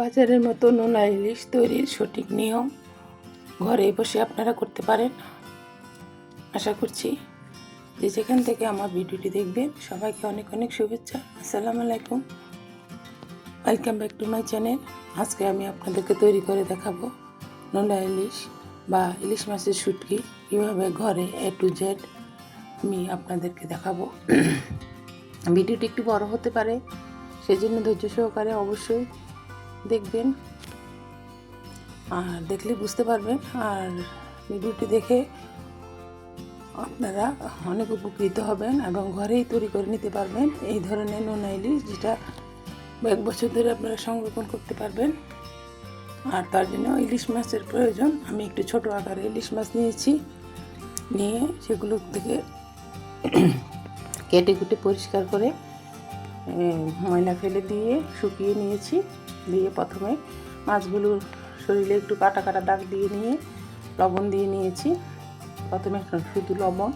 বাজারের মতো নোনা ইলিশ তৈরির সঠিক নিয়ম ঘরে বসে আপনারা করতে পারেন। আশা করছি যে যেখান থেকে আমার ভিডিওটি দেখবেন, সবাইকে অনেক অনেক শুভেচ্ছা। আসসালামু আলাইকুম। Welcome back to my channel আজকে আমি আপনাদেরকে তৈরি করে দেখাবো নোনা ইলিশ বা ইলিশ মাছের শুটকি কীভাবে ঘরে এ টু জেড আমি আপনাদেরকে দেখাবো। ভিডিওটি একটু বড় হতে পারে, সেজন্য ধৈর্য সহকারে অবশ্যই দেখবেন। আর দেখলে বুঝতে পারবেন। আর ভিডিওটি দেখে আপনারা অনেক উপকৃত হবেন এবং ঘরেই তৈরি করে নিতে পারবেন। এই ধরনের নোনা ইলিশ যেটা এক বছর ধরে আপনারা সংরক্ষণ করতে পারবেন। আর তার জন্য ইলিশ মাছের প্রয়োজন। আমি একটু ছোট আকারে ইলিশ মাছ নিয়েছি। নিয়ে সেগুলো থেকে কেটে কুটে পরিষ্কার করে ময়লা ফেলে দিয়ে শুকিয়ে নিয়েছি। দিয়ে প্রথমে মাছগুলোর শরীরে একটু কাটা কাটা দাগ দিয়ে নিয়ে, লবণ দিয়ে নিয়েছি। প্রথমে শুধু লবণ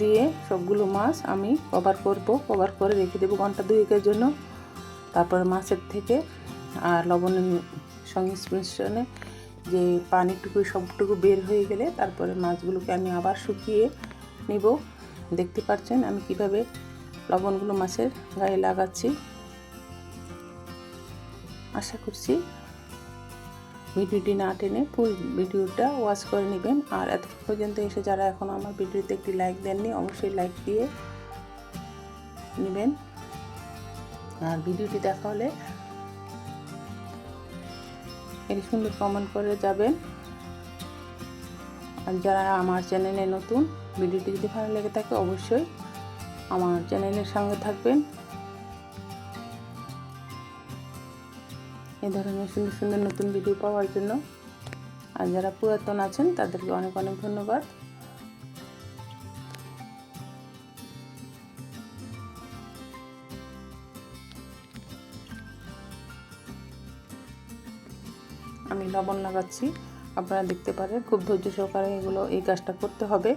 দিয়ে সবগুলো মাছ আমি কভার করব কভার করে রেখে দেবো ঘণ্টা দুয়েকের জন্য। তারপরে মাছের থেকে আর লবণের সংমিশ্রণে যে পানিটুকু, সবটুকু বের হয়ে গেলে তারপরে মাছগুলোকে আমি আবার শুকিয়ে নিব। দেখতে পাচ্ছেন আমি কীভাবে লবণগুলো মাছের গায়ে লাগাচ্ছি। আশা করছি ভিডিওটি না টেনে ফুল ভিডিওটা ওয়াচ করে নেবেন। আর এত পর্যন্ত এসে যারা এখন আমার ভিডিওতে একটি লাইক দেননি, অবশ্যই লাইক দিয়ে নেবেন। আর ভিডিওটি দেখা হলে এটি সুন্দর কমেন্ট করে যাবেন। আর যারা আমার চ্যানেলে নতুন, ভিডিওটি যদি ভালো লেগে থাকে, অবশ্যই আমার চ্যানেলের সঙ্গে থাকবেন। এই ধরনের সুন্দর সুন্দর নতুন ভিডিও পাওয়ার জন্য। আর যারা পুরাতন আছেন, তাদেরকে অনেক অনেক ধন্যবাদ। আমি লবণ লাগাচ্ছি। আপনারা দেখতে পারেন, খুব ধৈর্য সহকারে এগুলো এই কাজটা করতে হবে।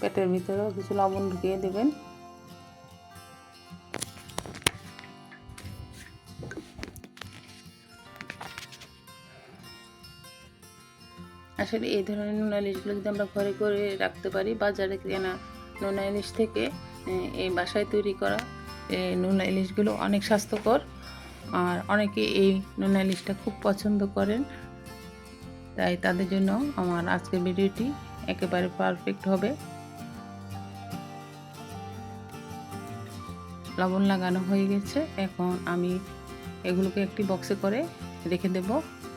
পেটের ভিতরেও কিছু লবণ ঢুকিয়ে দেবেন। আসলে এই ধরনের নোনা ইলিশগুলো যদি আমরা ঘরে করে রাখতে পারি, বাজারে কেনা নোনা ইলিশ থেকে এই বাসায় তৈরি করা এই নোনা ইলিশগুলো অনেক স্বাস্থ্যকর। আর অনেকে এই নোনা ইলিশটা খুব পছন্দ করেন। তাই তাদের জন্য আমার আজকের ভিডিওটি একেবারে পারফেক্ট হবে। লবণ লাগানো হয়ে গেছে। এখন আমি এগুলোকে একটি বক্সে করে রেখে দেব।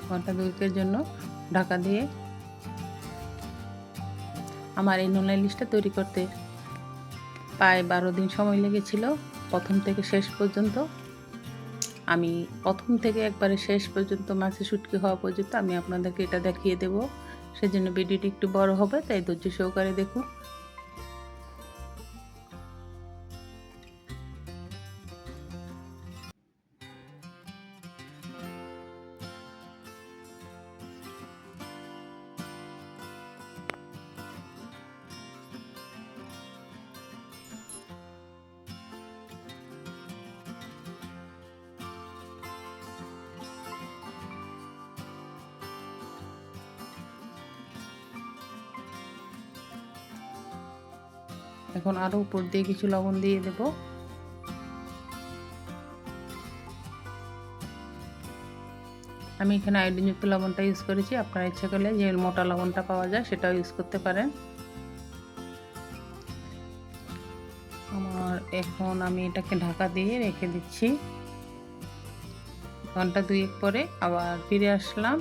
ঘণ্টা দুয়েকের জন্য ঢাকা দিয়ে আমার এই নোনা লিস্টটা তৈরি করতে প্রায় বারো দিন সময় লেগেছিল। প্রথম থেকে শেষ পর্যন্ত। আমি প্রথম থেকে একবারে শেষ পর্যন্ত মাছে শুটকি হওয়া পর্যন্ত আমি আপনাদেরকে এটা দেখিয়ে দেব। সেজন্য ভিডিওটি একটু বড় হবে, তাই ধৈর্য সহকারে দেখুন। এখন আরও উপর দিয়ে কিছু লবণ দিয়ে দেব। আমি এখানে আয়োডিনযুক্ত লবণটা ইউজ করেছি। আপনারা ইচ্ছা করলে যে মোটা লবণটা পাওয়া যায় সেটাও ইউজ করতে পারেন। আমার এখন আমি এটাকে ঢাকা দিয়ে রেখে দিচ্ছি। ঘণ্টা দুয়েক পরে আবার ফিরে আসলাম।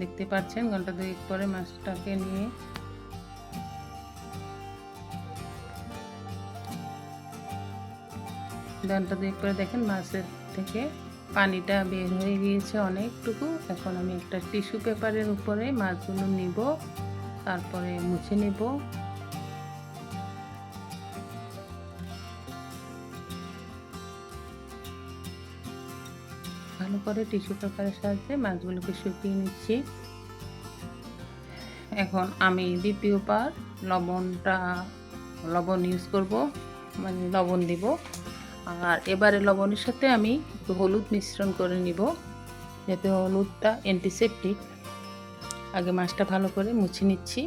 দেখতে পাচ্ছেন, ঘণ্টা দুয়েক পরে মাছটাকে নিয়ে ঘণ্টা দুয়েক করে দেখেন মাছের থেকে পানিটা বের হয়ে গিয়েছে অনেকটুকু। এখন আমি একটা টিস্যু পেপারের উপরে মাছগুলো নিব, তারপরে মুছে নেব। ভালো করে টিস্যু পেপারের সাহায্যে মাছগুলোকে শুকিয়ে নিচ্ছি। এখন আমি দ্বিতীয়বার লবণটা, লবণ ইউজ করব মানে লবণ দিব। আর এবারে লবণের সাথে আমি একটু হলুদ মিশ্রণ করে নিব, যাতে হলুদটা অ্যান্টিসেপটিক আগে মাছটা ভালো করে মুছে নিচ্ছি।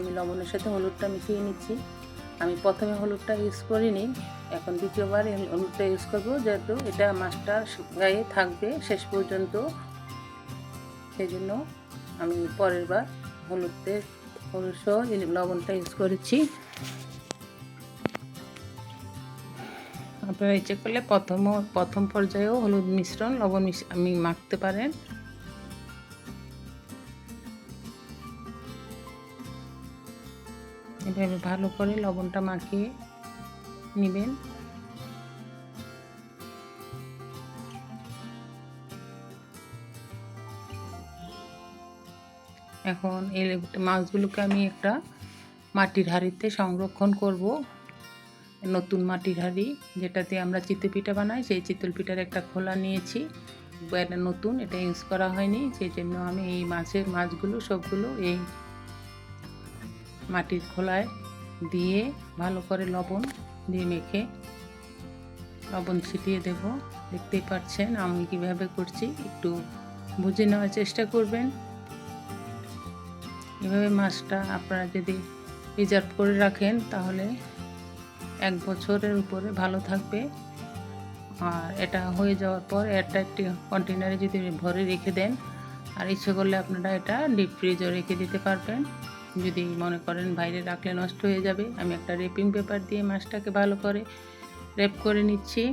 আমি লবণের সাথে হলুদটা মিশিয়ে নিচ্ছি। আমি প্রথমে হলুদটা ইউজ করিনি, এখন দ্বিতীয়বার হলুদটা ইউজ করব, যেহেতু এটা মাছটা গায়ে থাকবে শেষ পর্যন্ত। সেই জন্য আমি পরের বার হলুদের হলুদ সহ লবণটা ইউজ করেছি। আপনারা ইচ্ছে করলে প্রথম প্রথম পর্যায়েও হলুদ মিশ্রণ, লবণ আমি মাখতে পারেন। এভাবে ভালো করে লবণটা মাখিয়ে নেবেন। এখন এই মাছগুলোকে আমি একটা মাটির হাঁড়িতে সংরক্ষণ করব। নতুন মাটির হাঁড়ি, যেটাতে আমরা চিতল পিঠা বানাই, সেই চিতল পিঠার একটা খোলা নিয়েছি। এটা নতুন, এটা ইউজ করা হয়নি, সেই জন্য আমি এই মাছের মাছগুলো, সবগুলো এই মাটির খোলায় দিয়ে ভালো করে লবণ দিয়ে মেখে লবণ ছিটিয়ে দেব। দেখতেই পাচ্ছেন আমি কীভাবে করছি, একটু বুঝে নেওয়ার চেষ্টা করবেন। এভাবে মাছটা আপনারা যদি রিজার্ভ করে রাখেন তাহলে এক বছরের উপরে ভালো থাকবে। আর এটা হয়ে যাওয়ার পর একটা একটি কন্টেনারে যদি ভরে রেখে দেন, আর ইচ্ছে করলে আপনারা এটা ডিপ ফ্রিজও রেখে দিতে পারবেন। যদি মনে করেন বাইরে রাখলে নষ্ট হয়ে যাবে, আমি একটা রেপিং পেপার দিয়ে মাছটাকে ভালো করে রেপ করে নিচ্ছি।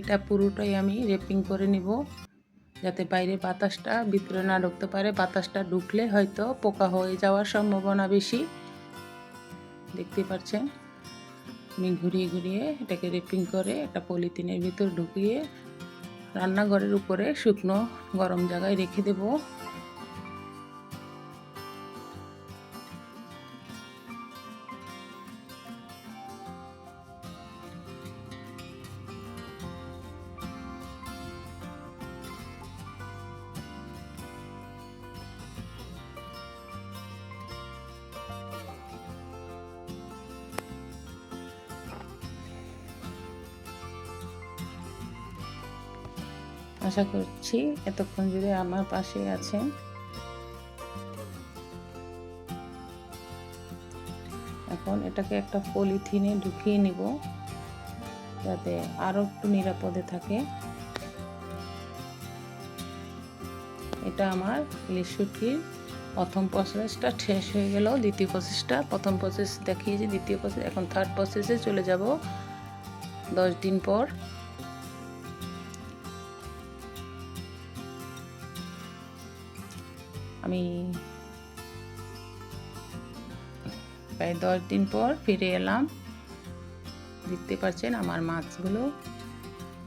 এটা পুরোটাই আমি রেপিং করে নিব, যাতে বাইরে বাতাসটা ভিতরে না ঢুকতে পারে। বাতাসটা ঢুকলে হয়তো পোকা হয়ে যাওয়ার সম্ভাবনা বেশি। দেখতে পাচ্ছেন? আমি ঘুরিয়ে ঘুরিয়ে এটাকে রেপিং করে একটা পলিথিনের ভিতর ঢুকিয়ে রান্নাঘরের উপরে শুকনো গরম জায়গায় রেখে দেব। আশা করছি এতক্ষণ জুড়ে আমার পাশে আছেন। এখন এটাকে একটা পলিথিনে ঢুকিয়ে নিব, যাতে আরও একটু নিরাপদে থাকে। এটা আমার শুটকির প্রথম প্রসেসটা শেষ হয়ে গেল, দ্বিতীয় প্রসেসটা প্রথম প্রসেস দেখিয়েছি, দ্বিতীয় প্রসেস এখন থার্ড প্রসেসে চলে যাব। দশ দিন পর। আমি প্রায় দশ দিন পর ফিরে এলাম। দেখতে পাচ্ছেন আমার মাছগুলো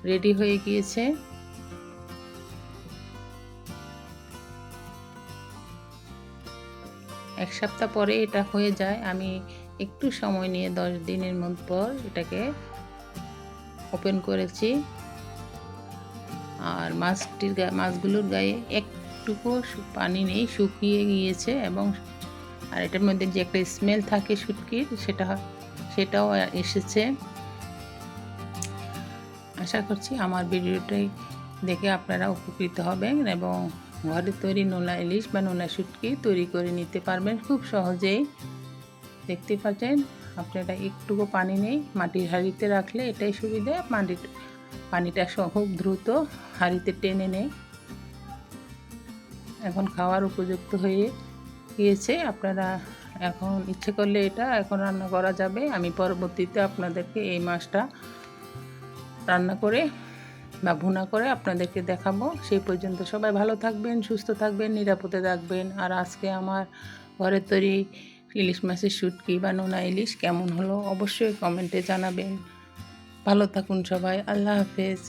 রেডি হয়ে গিয়েছে। এক সপ্তাহ পরে এটা হয়ে যায়। আমি একটু সময় নিয়ে দশ দিনের মধ্যে পর এটাকে ওপেন করেছি। আর মাছটির মাছগুলোর গায়ে এক একটুকু পানি নেই, শুকিয়ে গিয়েছে এবং আর এটার মধ্যে যে একটা স্মেল থাকে শুটকির, সেটা, সেটাও এসেছে। আশা করছি আমার ভিডিওটাই দেখে আপনারা উপকৃত হবেন এবং ঘরে তৈরি নোলা ইলিশ বা নোলা শুটকি তৈরি করে নিতে পারবেন খুব সহজেই। দেখতে পাচ্ছেন, আপনারা একটুকু পানি নেই, মাটির হাঁড়িতে রাখলে এটাই সুবিধা, মাটির, পানিটা খুব দ্রুত হাঁড়িতে টেনে নেয়। এখন খাওয়ার উপযুক্ত হয়ে গিয়েছে। আপনারা এখন ইচ্ছে করলে এটা এখন রান্না করা যাবে। আমি পরবর্তীতে আপনাদেরকে এই মাছটা রান্না করে বা ভুনা করে আপনাদেরকে দেখাবো। সেই পর্যন্ত সবাই ভালো থাকবেন, সুস্থ থাকবেন, নিরাপদে থাকবেন। আর আজকে আমার ঘরের তৈরি ইলিশ মাছের শুটকি বা নোনা ইলিশ কেমন হলো অবশ্যই কমেন্টে জানাবেন। ভালো থাকুন সবাই, আল্লাহ হাফেজ।